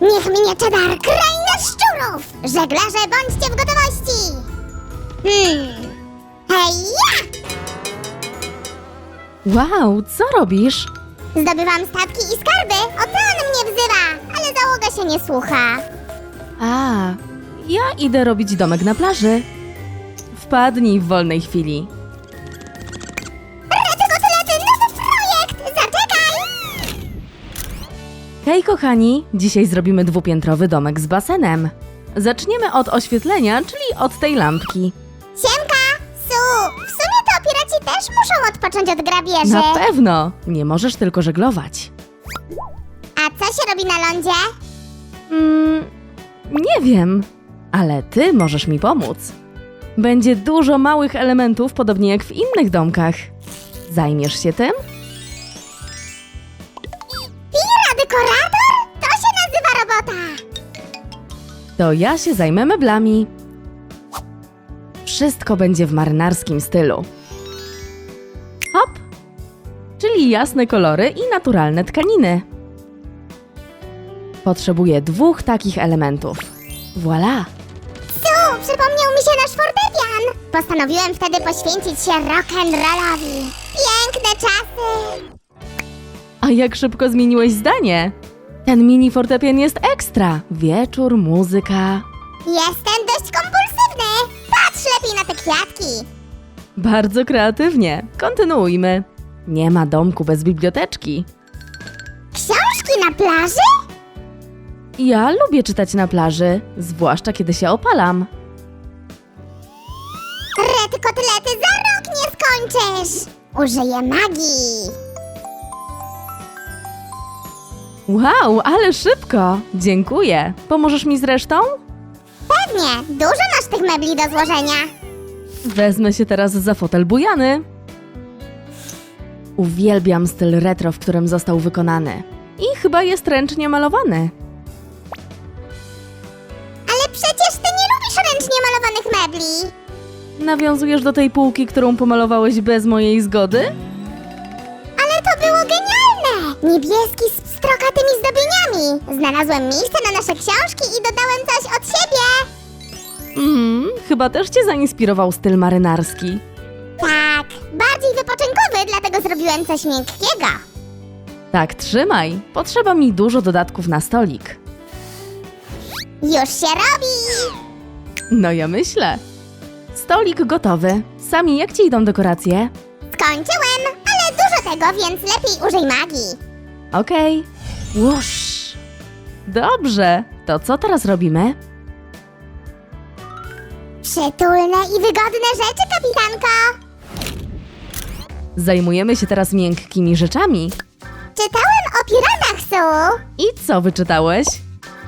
Niech minie czedar, kraina szczurów! Żeglarze, bądźcie w gotowości! Hmm. Hej, ja! Wow, co robisz? Zdobywam statki i skarby! Ocean mnie wzywa, ale załoga się nie słucha. A, ja idę robić domek na plaży. Wpadnij w wolnej chwili. Hej kochani, dzisiaj zrobimy dwupiętrowy domek z basenem. Zaczniemy od oświetlenia, czyli od tej lampki. Siemka! Su! W sumie to piraci też muszą odpocząć od grabieży. Na pewno! Nie możesz tylko żeglować. A co się robi na lądzie? Mm, nie wiem, ale ty możesz mi pomóc. Będzie dużo małych elementów, podobnie jak w innych domkach. Zajmiesz się tym? To ja się zajmę meblami. Wszystko będzie w marynarskim stylu. Hop! Czyli jasne kolory i naturalne tkaniny. Potrzebuję dwóch takich elementów. Voilà! Su! Przypomniał mi się nasz fortepian! Postanowiłem wtedy poświęcić się rock'n'rollowi. Piękne czasy! A jak szybko zmieniłeś zdanie? Ten mini fortepian jest ekstra. Wieczór, muzyka. Jestem dość kompulsywny! Patrz lepiej na te kwiatki! Bardzo kreatywnie. Kontynuujmy. Nie ma domku bez biblioteczki. Książki na plaży? Ja lubię czytać na plaży, zwłaszcza kiedy się opalam. Rety kotlety, za rok nie skończysz! Użyję magii! Wow, ale szybko! Dziękuję. Pomożesz mi z resztą? Pewnie, dużo masz tych mebli do złożenia. Wezmę się teraz za fotel bujany. Uwielbiam styl retro, w którym został wykonany. I chyba jest ręcznie malowany. Ale przecież ty nie lubisz ręcznie malowanych mebli! Nawiązujesz do tej półki, którą pomalowałeś bez mojej zgody? Ale to było genialne! Niebieski z pstrokatymi zdobieniami! Znalazłem miejsce na nasze książki i dodałem coś od siebie! Mhm, chyba też cię zainspirował styl marynarski. Tak, bardziej wypoczynkowy, dlatego zrobiłem coś miękkiego. Tak, trzymaj. Potrzeba mi dużo dodatków na stolik. Już się robi! No ja myślę. Stolik gotowy. Sami, jak ci idą dekoracje? Skończyłem, ale dużo tego, więc lepiej użyj magii. Okej. Łusz. Dobrze. To co teraz robimy? Przytulne i wygodne rzeczy, kapitanko! Zajmujemy się teraz miękkimi rzeczami. Czytałem o piratach, Su! I co wyczytałeś?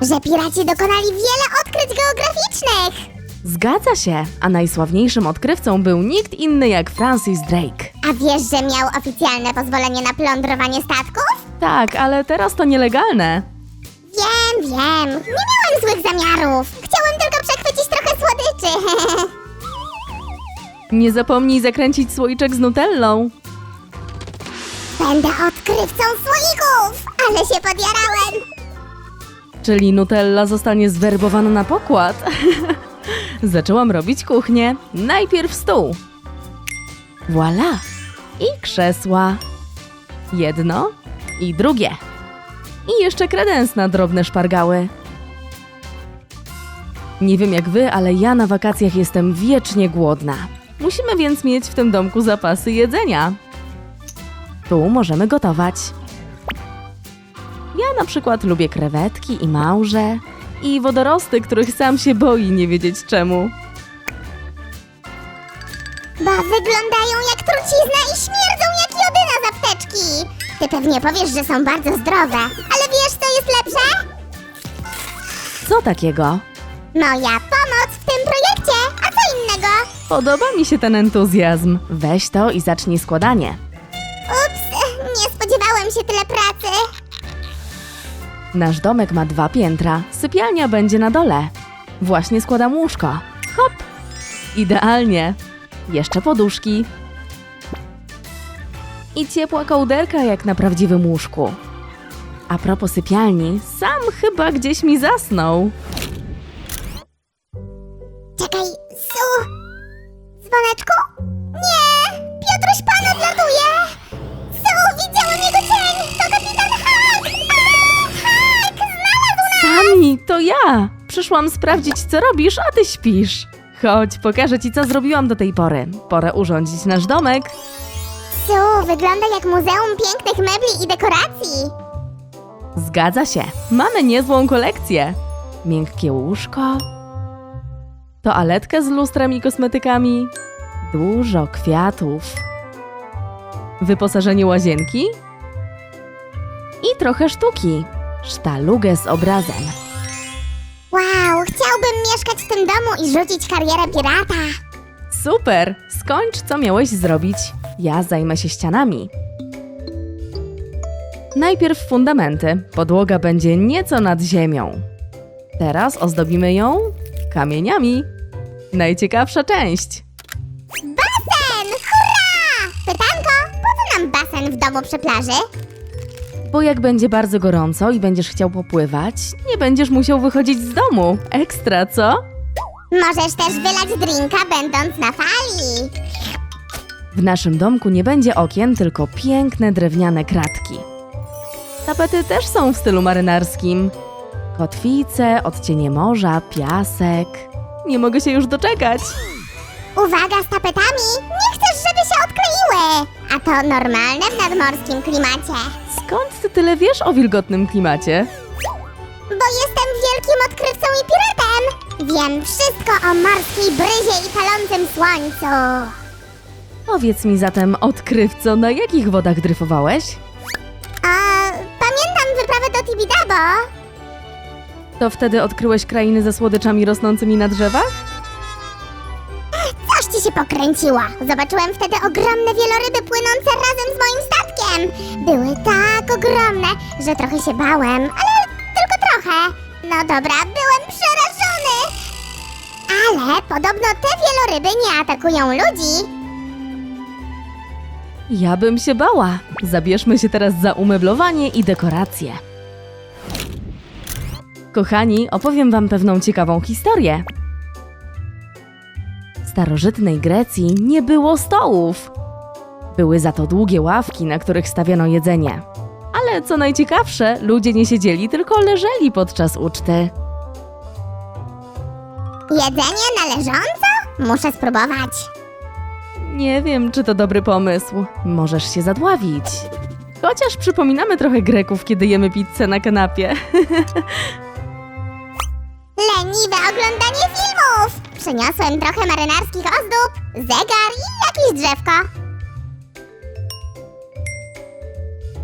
Że piraci dokonali wiele odkryć geograficznych! Zgadza się, a najsławniejszym odkrywcą był nikt inny jak Francis Drake. A wiesz, że miał oficjalne pozwolenie na plądrowanie statków? Tak, ale teraz to nielegalne. Wiem, wiem. Nie miałem złych zamiarów. Chciałem tylko przechwycić trochę słodyczy. Nie zapomnij zakręcić słoiczek z nutellą. Będę odkrywcą słoików! Ale się podjarałem! Czyli Nutella zostanie zwerbowana na pokład. Zaczęłam robić kuchnię. Najpierw stół. Voila! I krzesła. Jedno i drugie. I jeszcze kredens na drobne szpargały. Nie wiem jak wy, ale ja na wakacjach jestem wiecznie głodna. Musimy więc mieć w tym domku zapasy jedzenia. Tu możemy gotować. Ja na przykład lubię krewetki i małże i wodorosty, których sam się boi nie wiedzieć czemu. Bo wyglądają jak trucizna i śmierdzą jak jodyna z apteczki. Ty pewnie powiesz, że są bardzo zdrowe. Ale wiesz, co jest lepsze? Co takiego? Moja pomoc w tym projekcie. A co innego? Podoba mi się ten entuzjazm. Weź to i zacznij składanie. Ups, nie spodziewałem się tyle pracy. Nasz domek ma dwa piętra, sypialnia będzie na dole. Właśnie składam łóżko. Hop! Idealnie. Jeszcze poduszki. I ciepła kołderka jak na prawdziwym łóżku. A propos sypialni, sam chyba gdzieś mi zasnął. Czekaj, Su! Dzwoneczku? Nie! Piotruś Pan odlatuje! Su, widziałem jego cień! To kapitan Hulk! A, Hulk! Znalazł nas! Sami, to ja! Przyszłam sprawdzić, co robisz, a ty śpisz. Chodź, pokażę ci, co zrobiłam do tej pory. Pora urządzić nasz domek. Su, wygląda jak muzeum pięknych mebli i dekoracji. Zgadza się, mamy niezłą kolekcję. Miękkie łóżko, toaletka z lustrem i kosmetykami, dużo kwiatów, wyposażenie łazienki i trochę sztuki, sztalugę z obrazem. Wow, chciałbym mieszkać w tym domu i rzucić karierę pirata. Super! Skończ, co miałeś zrobić. Ja zajmę się ścianami. Najpierw fundamenty. Podłoga będzie nieco nad ziemią. Teraz ozdobimy ją kamieniami. Najciekawsza część. Basen! Hurra! Pytanko, po co nam basen w domu przy plaży? Bo jak będzie bardzo gorąco i będziesz chciał popływać, nie będziesz musiał wychodzić z domu. Ekstra, co? Możesz też wylać drinka będąc na fali. W naszym domku nie będzie okien, tylko piękne drewniane kratki. Tapety też są w stylu marynarskim. Kotwice, odcienie morza, piasek. Nie mogę się już doczekać. Uwaga z tapetami! Nie chcesz, żeby się odkleiły! A to normalne w nadmorskim klimacie. Skąd ty tyle wiesz o wilgotnym klimacie? Bo jestem wielkim odkrywcą i piratem! Wiem wszystko o morskiej bryzie i palącym słońcu. Powiedz mi zatem, odkrywco, na jakich wodach dryfowałeś? A pamiętam wyprawę do Tibidabo. To wtedy odkryłeś krainy ze słodyczami rosnącymi na drzewach? Coś ci się pokręciło. Zobaczyłem wtedy ogromne wieloryby płynące razem z moim statkiem. Były tak ogromne, że trochę się bałem, ale tylko trochę. No dobra, byłem przerażony. Ale podobno te wieloryby nie atakują ludzi. Ja bym się bała. Zabierzmy się teraz za umeblowanie i dekoracje. Kochani, opowiem wam pewną ciekawą historię. W starożytnej Grecji nie było stołów. Były za to długie ławki, na których stawiano jedzenie. Ale co najciekawsze, ludzie nie siedzieli, tylko leżeli podczas uczty. Jedzenie na leżąco? Muszę spróbować. Nie wiem, czy to dobry pomysł. Możesz się zadławić. Chociaż przypominamy trochę Greków, kiedy jemy pizzę na kanapie. Leniwe oglądanie filmów! Przyniosłem trochę marynarskich ozdób, zegar i jakieś drzewko.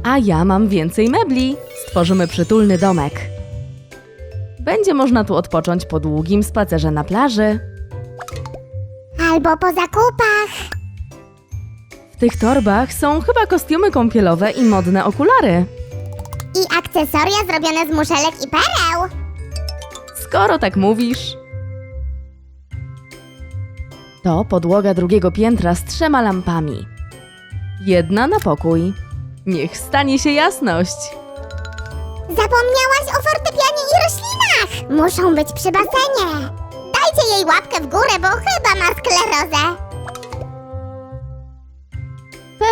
A ja mam więcej mebli. Stworzymy przytulny domek. Będzie można tu odpocząć po długim spacerze na plaży. Albo po zakupach. W tych torbach są chyba kostiumy kąpielowe i modne okulary. I akcesoria zrobione z muszelek i pereł. Skoro tak mówisz. To podłoga drugiego piętra z trzema lampami. Jedna na pokój. Niech stanie się jasność. Zapomniałaś o fortepianie i roślinach! Muszą być przy basenie. Dajcie jej łapkę w górę, bo chyba ma sklerozę.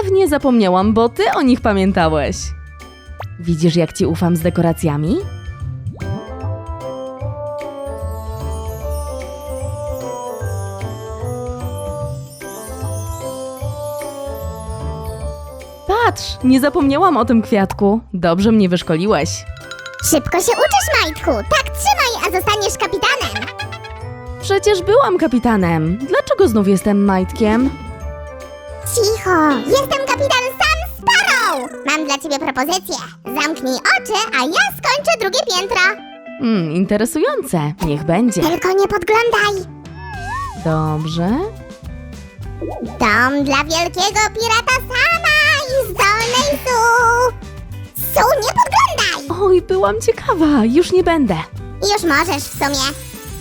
Pewnie zapomniałam, bo ty o nich pamiętałeś. Widzisz, jak ci ufam z dekoracjami? Patrz, nie zapomniałam o tym kwiatku. Dobrze mnie wyszkoliłeś. Szybko się uczysz, Majtku. Tak trzymaj, a zostaniesz kapitanem. Przecież byłam kapitanem. Dlaczego znów jestem majtkiem? Cicho, jestem kapitan Sam Sparrow. Mam dla ciebie propozycję. Zamknij oczy, a ja skończę drugie piętro. Hmm, interesujące. Niech będzie. Tylko nie podglądaj. Dobrze. Dom dla wielkiego pirata Sama i zdolnej Su. Su, nie podglądaj. Oj, byłam ciekawa. Już nie będę. Już możesz w sumie.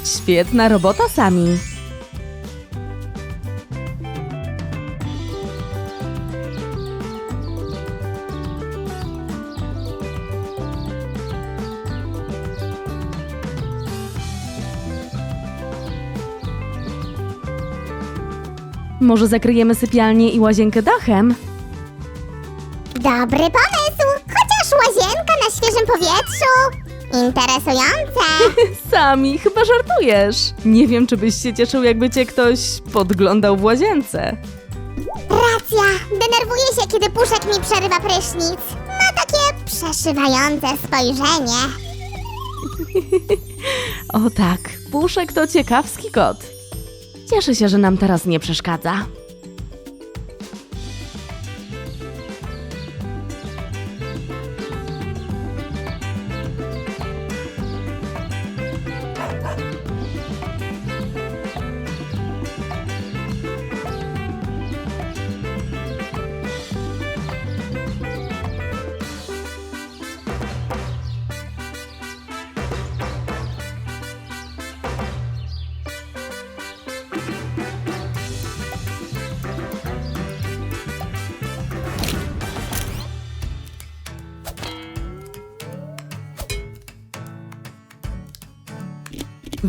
Świetna robota, Sami. Może zakryjemy sypialnię i łazienkę dachem? Dobry pomysł! Chociaż łazienka na świeżym powietrzu. Interesujące. Sami, chyba żartujesz. Nie wiem, czy byś się cieszył, jakby cię ktoś podglądał w łazience. Racja, denerwuję się, kiedy puszek mi przerywa prysznic. Ma takie przeszywające spojrzenie. O tak, Puszek to ciekawski kot. Cieszę się, że nam teraz nie przeszkadza.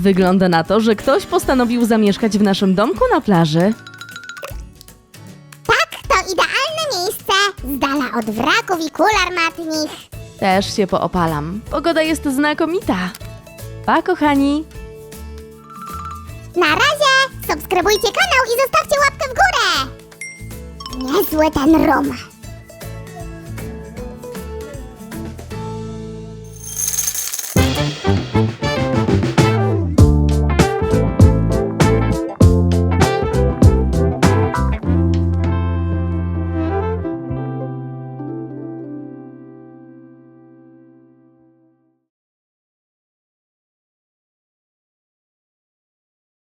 Wygląda na to, że ktoś postanowił zamieszkać w naszym domku na plaży. Tak, to idealne miejsce. Z dala od wraków i kul armatnich. Też się poopalam. Pogoda jest znakomita. Pa, kochani! Na razie! Subskrybujcie kanał i zostawcie łapkę w górę! Niezły ten rum.